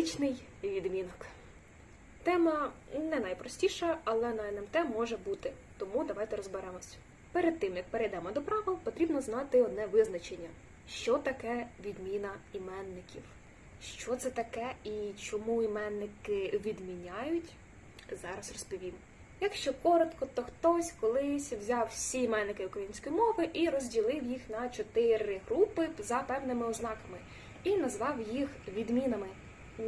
кличний відмінок. Тема не найпростіша, але на НМТ може бути, тому давайте розберемось. Перед тим як перейдемо до правил, потрібно знати одне визначення: що таке відміна іменників. Що це таке і чому іменники відміняють? Зараз розповім. Якщо коротко, то хтось колись взяв всі іменники української мови і розділив їх на чотири групи за певними ознаками і назвав їх відмінами.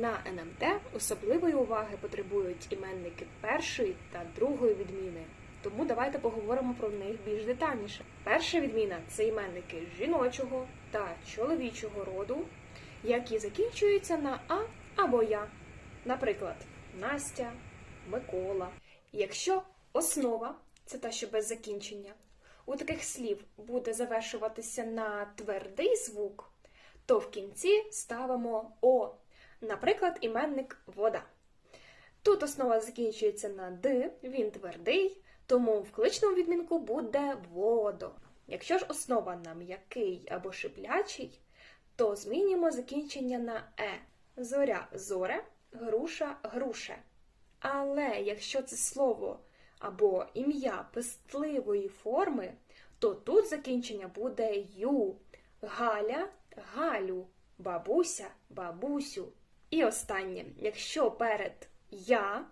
На НМТ особливої уваги потребують іменники першої та другої відміни. Тому давайте поговоримо про них більш детальніше. Перша відміна це іменники жіночого та чоловічого роду, які закінчуються на а або я. Наприклад, Настя, Микола. Якщо основа це та, що без закінчення, у таких слів буде завершуватися на твердий звук, то в кінці ставимо О. Наприклад, іменник вода. Тут основа закінчується на Д, він твердий, тому в кличному відмінку буде водо. Якщо ж основа на м'який або шиплячий, то змінюємо закінчення на Е. Зоря зоре, груша груше. Але якщо це слово або ім'я пестливої форми, то тут закінчення буде ю, Галя, Галю, бабуся, бабусю. І останнє, якщо перед я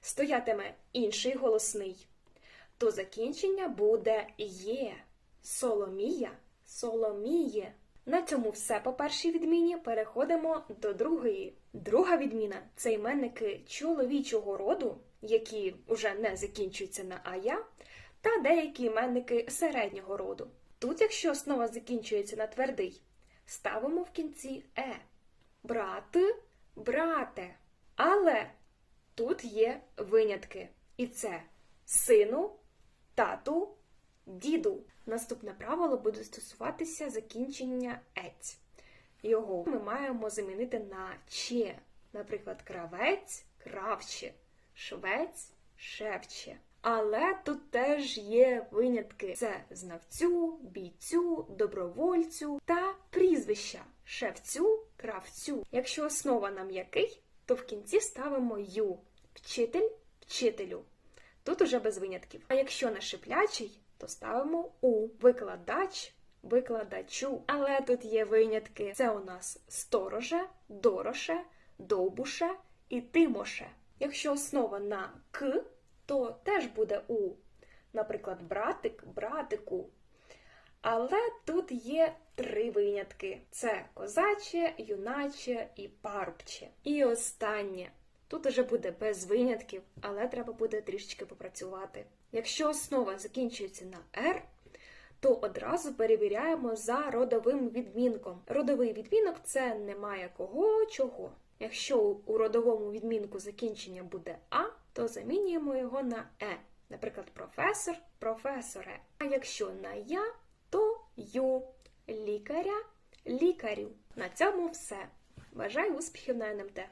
стоятиме інший голосний, то закінчення буде є. Соломія, соломіє. На цьому все по першій відміні. Переходимо до другої. Друга відміна це іменники чоловічого роду, які вже не закінчуються на ая, та деякі іменники середнього роду. Тут, якщо основа закінчується на твердий, ставимо в кінці е. Брати, брате. Але тут є винятки. І це сину, тату, діду. Наступне правило буде стосуватися закінчення ець. Його ми маємо замінити на че. Наприклад, кравець, кравче, швець, шевче. Але тут теж є винятки: це знавцю, бійцю, добровольцю та прізвища шевцю, кравцю. Якщо основа на м'який, то в кінці ставимо ю вчитель, вчителю. Тут уже без винятків. А якщо на шиплячий, то ставимо у викладач, викладачу. Але тут є винятки: це у нас стороже, дороше, довбуше і тимоше. Якщо основа на к, то теж буде у. Наприклад, братик, братику. Але тут є три винятки: це козаче, юначе і парубче. І останнє. Тут уже буде без винятків, але треба буде трішечки попрацювати. Якщо основа закінчується на «р», то одразу перевіряємо за родовим відмінком. Родовий відмінок це немає кого чого. Якщо у родовому відмінку закінчення буде А, то замінюємо його на Е. Наприклад, професор, професоре. А якщо на я, ю, лікаря, лікарю. На цьому все. Бажаю успіхів на НМТ!